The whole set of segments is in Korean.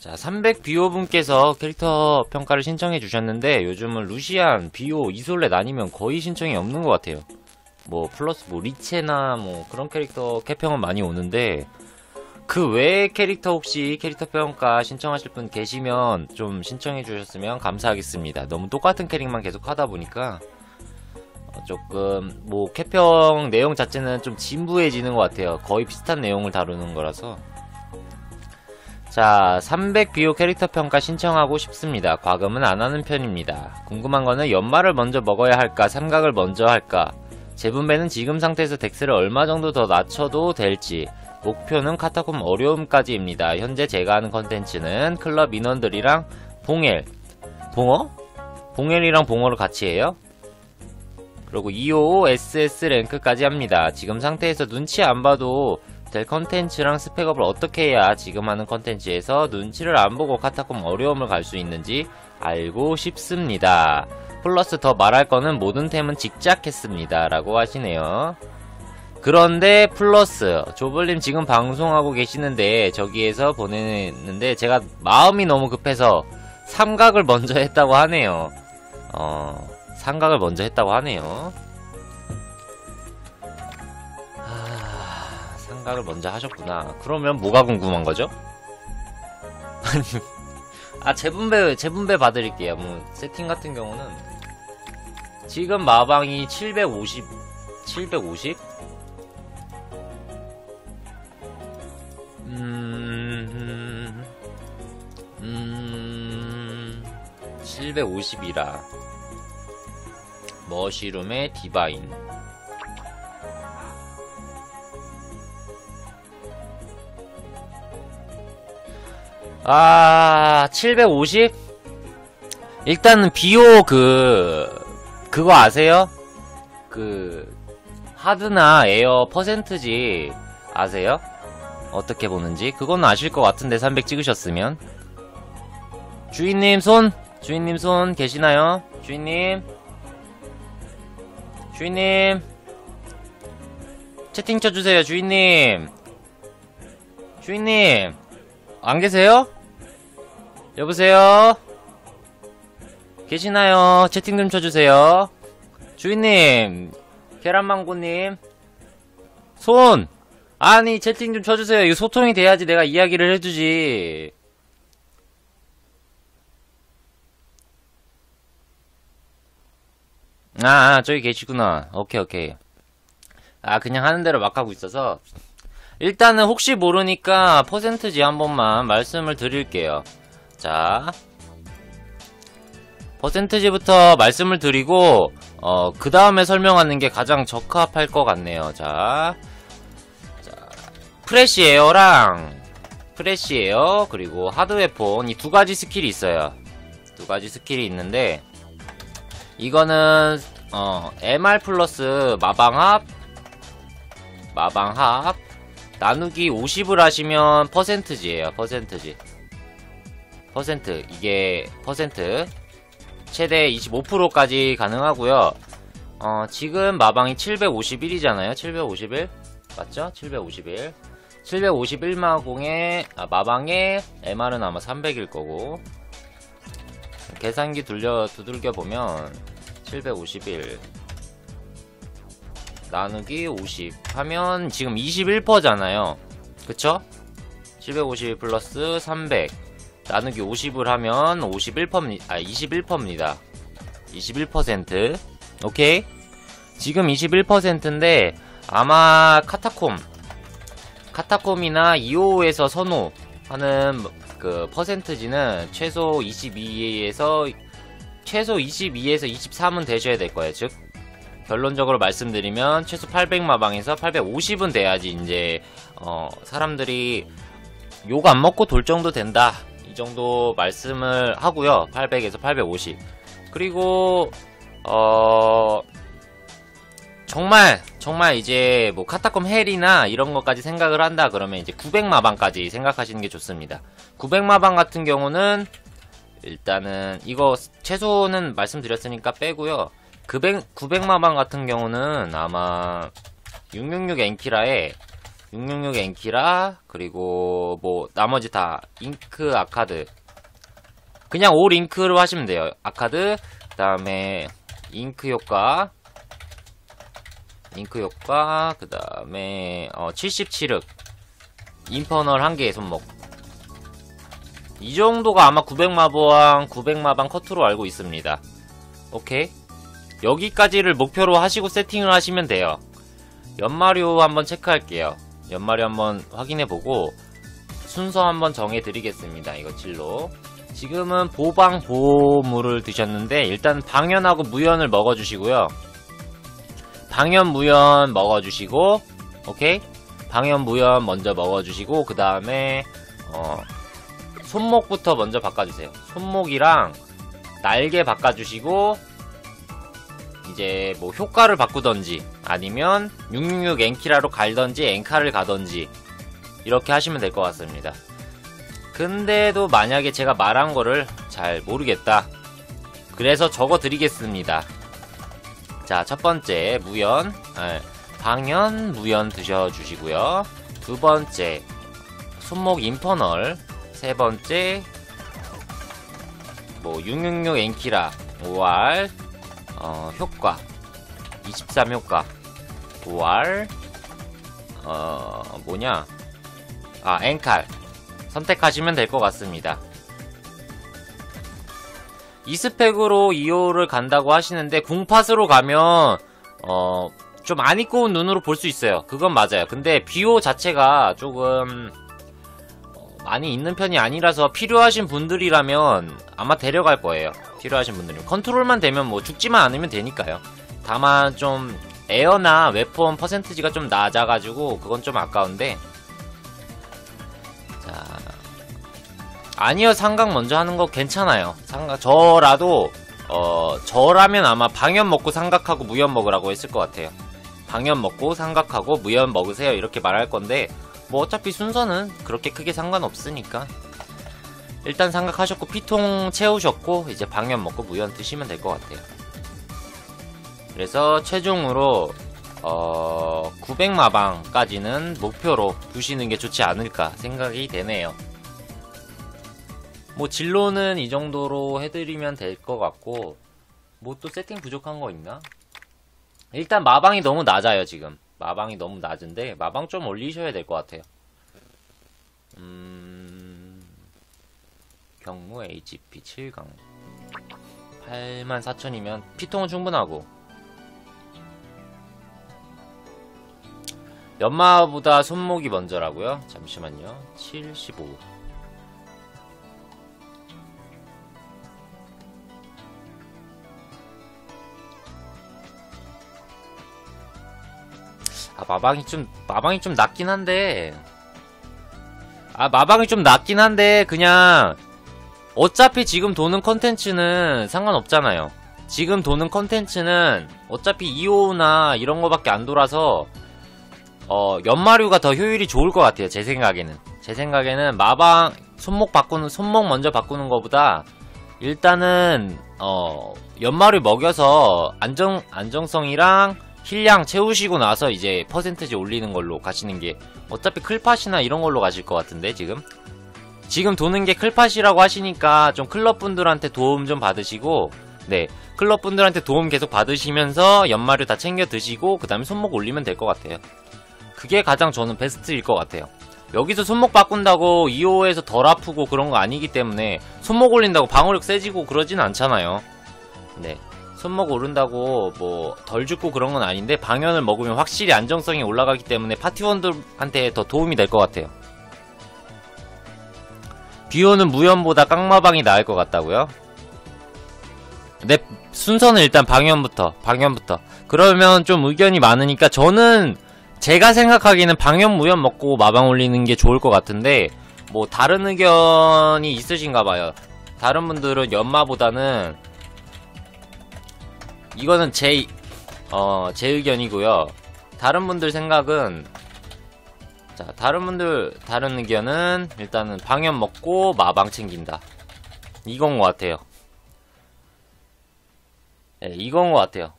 자, 300비오분께서 캐릭터 평가를 신청해 주셨는데 요즘은 루시안, 비오, 이솔레 나뉘면 거의 신청이 없는 것 같아요. 뭐 플러스 뭐 리체나 뭐 그런 캐릭터 캐평은 많이 오는데 그 외의 캐릭터 혹시 캐릭터 평가 신청하실 분 계시면 좀 신청해 주셨으면 감사하겠습니다. 너무 똑같은 캐릭만 계속 하다 보니까 어, 조금 뭐 캐평 내용 자체는 좀 진부해지는 것 같아요. 거의 비슷한 내용을 다루는 거라서 자, 300 비오 캐릭터 평가 신청하고 싶습니다. 과금은 안 하는 편입니다. 궁금한 거는 연말을 먼저 먹어야 할까, 삼각을 먼저 할까, 재분배는 지금 상태에서 덱스를 얼마 정도 더 낮춰도 될지, 목표는 카타콤 어려움까지입니다. 현재 제가 하는 컨텐츠는 클럽 인원들이랑 봉엘, 봉어? 봉엘이랑 봉어를 같이 해요. 그리고 255 SS 랭크까지 합니다. 지금 상태에서 눈치 안 봐도 될 컨텐츠랑 스펙업을 어떻게 해야 지금 하는 컨텐츠에서 눈치를 안 보고 카타콤 어려움을 갈 수 있는지 알고 싶습니다. 플러스 더 말할 거는 모든 템은 직작했습니다. 라고 하시네요. 그런데 플러스 조블님 지금 방송하고 계시는데 저기에서 보내는데 제가 마음이 너무 급해서 삼각을 먼저 했다고 하네요. 어, 삼각을 먼저 했다고 하네요. 하... 삼각을 먼저 하셨구나. 그러면 뭐가 궁금한 거죠? 아 재분배 재분배 봐드릴게요. 뭐 세팅 같은 경우는 지금 마방이 750 750 음, 음, 750이라. 머시룸의 디바인. 아, 750? 일단은 비오 그, 그거 아세요? 그, 하드나 에어 퍼센트지 아세요? 어떻게 보는지 그건 아실 것 같은데 300 찍으셨으면 주인님 손 주인님 손 계시나요? 주인님 주인님 채팅 쳐주세요 주인님 주인님 안 계세요? 여보세요? 계시나요? 채팅 좀 쳐주세요 주인님 계란망고님 손 아니 채팅 좀 쳐주세요. 이거 소통이 돼야지 내가 이야기를 해주지. 아, 아 저기 계시구나. 오케이 오케이. 아 그냥 하는 대로 막 하고 있어서 일단은 혹시 모르니까 퍼센트지 한 번만 말씀을 드릴게요. 자 퍼센트지부터 말씀을 드리고 어, 그 다음에 설명하는 게 가장 적합할 것 같네요. 자 프레시 에어랑 프레시 에어 그리고 하드 웨폰 이 두 가지 스킬이 있어요. 두 가지 스킬이 있는데 이거는 어 MR 플러스 마방합 마방합 나누기 50을 하시면 퍼센트지예요. 퍼센트지. 퍼센트 이게 퍼센트 최대 25%까지 가능하고요. 어 지금 마방이 751이잖아요. 751 맞죠? 751 751마공에 아, 마방에 MR은 아마 300일 거고 계산기 돌려 두들겨 보면 751 나누기 50 하면 지금 21%잖아요 그쵸? 751 플러스 300 나누기 50을 하면 51%입니다 아 21%입니다 21% 오케이 지금 21%인데 아마 카타콤 카타콤이나 2호에서 선호하는 그 퍼센트지는 최소 22에서 최소 22에서 23은 되셔야 될 거예요. 즉 결론적으로 말씀드리면 최소 800마방에서 850은 돼야지 이제 어 사람들이 욕 안 먹고 돌 정도 된다. 이 정도 말씀을 하고요. 800에서 850. 그리고 어 정말 정말 이제 뭐 카타콤 헬이나 이런 것까지 생각을 한다 그러면 이제 900마방까지 생각하시는 게 좋습니다. 900마방 같은 경우는 일단은 이거 최소는 말씀드렸으니까 빼고요. 900, 900마방 같은 경우는 아마 666 엔키라에 666 엔키라 그리고 뭐 나머지 다 잉크 아카드. 그냥 올 잉크로 하시면 돼요. 아카드 그 다음에 잉크 효과 잉크 효과 그 다음에 어, 77흑. 인퍼널 1개의 손목. 이 정도가 아마 900마방 900마방 커트로 알고 있습니다. 오케이 여기까지를 목표로 하시고 세팅을 하시면 돼요. 연마료 한번 체크할게요. 연마료 한번 확인해보고 순서 한번 정해드리겠습니다. 이거 질로. 지금은 보방 보물을 드셨는데 일단 방연하고 무연을 먹어주시고요. 방연 무연 먹어주시고 오케이? 방연 무연 먼저 먹어주시고 그 다음에 어 손목부터 먼저 바꿔주세요. 손목이랑 날개 바꿔주시고 이제 뭐 효과를 바꾸던지 아니면 666 엔키라로 갈던지 엔카를 가던지 이렇게 하시면 될 것 같습니다. 근데도 만약에 제가 말한 거를 잘 모르겠다. 그래서 적어 드리겠습니다. 자 첫 번째 무연 아, 방연 무연 드셔주시고요. 두 번째 손목 인퍼널 세 번째 뭐 666 엔키라 5알 어, 효과. 23 효과. 5알 어 뭐냐? 아 엔칼. 선택하시면 될 것 같습니다. 이 스펙으로 2호를 간다고 하시는데 궁팟으로 가면 어 좀안 이꼬운 눈으로 볼 수 있어요. 그건 맞아요. 근데 비호 자체가 조금 어, 많이 있는 편이 아니라서 필요하신 분들이라면 아마 데려갈 거예요. 필요하신 분들은 컨트롤만 되면 뭐 죽지만 않으면 되니까요. 다만 좀 에어나 웨폰 퍼센트지가 좀 낮아가지고 그건 좀 아까운데. 자 아니요 상각 먼저 하는 거 괜찮아요. 상각 저라도 어 저라면 아마 방연 먹고 상각하고 무연 먹으라고 했을 것 같아요. 방연 먹고 상각하고 무연 먹으세요. 이렇게 말할 건데 뭐 어차피 순서는 그렇게 크게 상관없으니까. 일단 상각하셨고 피통 채우셨고 이제 방연 먹고 무연 드시면 될 것 같아요. 그래서 최종으로 어 900마방까지는 목표로 두시는 게 좋지 않을까 생각이 되네요. 뭐 진로는 이 정도로 해드리면 될 것 같고 뭐 또 세팅 부족한 거 있나? 일단 마방이 너무 낮아요 지금 마방이 너무 낮은데 마방 좀 올리셔야 될 것 같아요. 음... 경무 HP 7강. 84,000이면 피통은 충분하고. 연마보다 손목이 먼저라고요? 잠시만요. 75 아 마방이 좀 마방이 좀 낮긴 한데. 아 마방이 좀 낮긴 한데 그냥 어차피 지금 도는 컨텐츠는 상관없잖아요. 지금 도는 컨텐츠는 어차피 2호나 이런 거밖에 안 돌아서 어 연마류가 더 효율이 좋을 것 같아요 제 생각에는. 제 생각에는 마방 손목 바꾸는 손목 먼저 바꾸는 것보다 일단은 어 연마류 먹여서 안정 안정성이랑 힐량 채우시고 나서 이제 퍼센트지 올리는 걸로 가시는 게 어차피 클팟이나 이런 걸로 가실 것 같은데 지금? 지금 도는 게 클팟이라고 하시니까 좀 클럽분들한테 도움 좀 받으시고 네 클럽분들한테 도움 계속 받으시면서 연마를 다 챙겨 드시고 그 다음에 손목 올리면 될 것 같아요. 그게 가장 저는 베스트일 것 같아요. 여기서 손목 바꾼다고 2호에서 덜 아프고 그런 거 아니기 때문에 손목 올린다고 방어력 세지고 그러진 않잖아요. 네 손목 오른다고 뭐 덜 죽고 그런 건 아닌데 방연을 먹으면 확실히 안정성이 올라가기 때문에 파티원들한테 더 도움이 될 것 같아요. 비오는 무연보다 깡마방이 나을 것 같다고요? 네 순서는 일단 방연부터 방연부터 그러면 좀 의견이 많으니까 저는 제가 생각하기에는 방연 무연 먹고 마방 올리는 게 좋을 것 같은데 뭐 다른 의견이 있으신가 봐요. 다른 분들은 연마보다는 이거는 제, 어, 제 의견이고요. 다른 분들 생각은, 자, 다른 분들, 다른 의견은, 일단은 방연 먹고 마방 챙긴다. 이건 것 같아요. 네, 이건 것 같아요.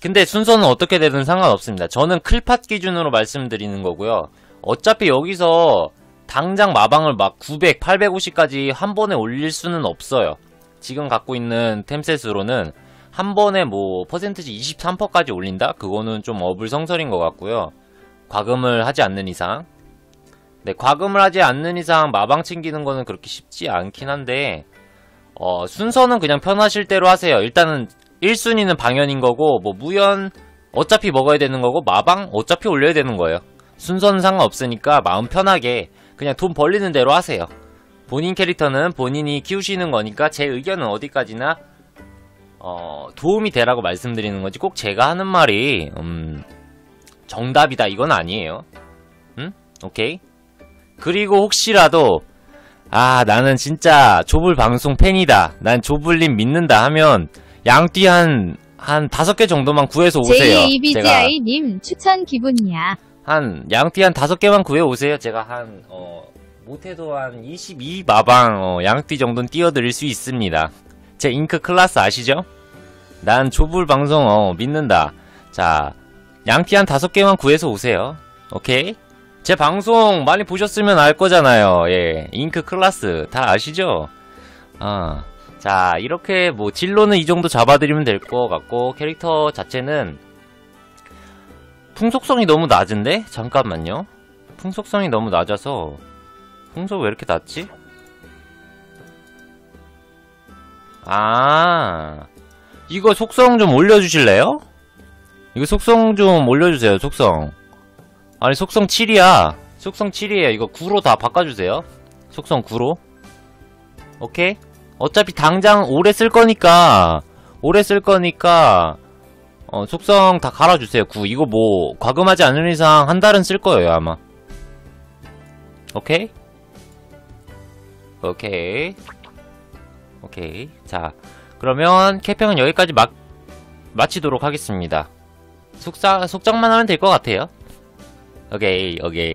근데 순서는 어떻게 되든 상관없습니다. 저는 클팟 기준으로 말씀드리는 거고요. 어차피 여기서 당장 마방을 막 900, 850까지 한 번에 올릴 수는 없어요. 지금 갖고 있는 템셋으로는 한 번에 뭐 퍼센트지 23%까지 올린다? 그거는 좀 어불성설인 것 같고요. 과금을 하지 않는 이상. 네, 과금을 하지 않는 이상 마방 챙기는 거는 그렇게 쉽지 않긴 한데, 어, 순서는 그냥 편하실 대로 하세요. 일단은 1순위는 방연인 거고, 뭐 무연 어차피 먹어야 되는 거고, 마방 어차피 올려야 되는 거예요. 순서는 상관없으니까 마음 편하게 그냥 돈 벌리는 대로 하세요. 본인 캐릭터는 본인이 키우시는 거니까 제 의견은 어디까지나 어, 도움이 되라고 말씀드리는 거지 꼭 제가 하는 말이 음, 정답이다 이건 아니에요. 응? 오케이. 그리고 혹시라도 아 나는 진짜 조불 방송 팬이다. 난 조불님 믿는다 하면 양띠 한한 다섯 개 정도만 구해서 오세요. JABGI님 추천 기분이야. 한 양띠 한 다섯 개만 구해 오세요. 제가 한 어, 못해도 한 22 마방 어, 양띠 정도는 띄워드릴 수 있습니다. 제 잉크 클라스 아시죠? 난 조불 방송 어, 믿는다. 자 양띠 한 다섯 개만 구해서 오세요. 오케이? 제 방송 많이 보셨으면 알 거잖아요. 예, 잉크 클라스 다 아시죠? 아, 자 이렇게 뭐 진로는 이 정도 잡아드리면 될 것 같고 캐릭터 자체는 풍속성이 너무 낮은데? 잠깐만요. 풍속성이 너무 낮아서 풍속 왜 이렇게 낮지? 아 이거 속성 좀 올려주실래요? 이거 속성 좀 올려주세요 속성. 아니 속성 7이야. 속성 7이에요. 이거 9로 다 바꿔주세요. 속성 9로. 오케이? 어차피 당장 오래 쓸 거니까 오래 쓸 거니까 어, 속성 다 갈아주세요 9 이거 뭐 과금하지 않는 이상 한 달은 쓸 거예요 아마. 오케이? 오케이 오케이. 자 그러면 캐평은 여기까지 마, 마치도록 하겠습니다. 속사, 속장만 하면 될 것 같아요. 오케이 오케이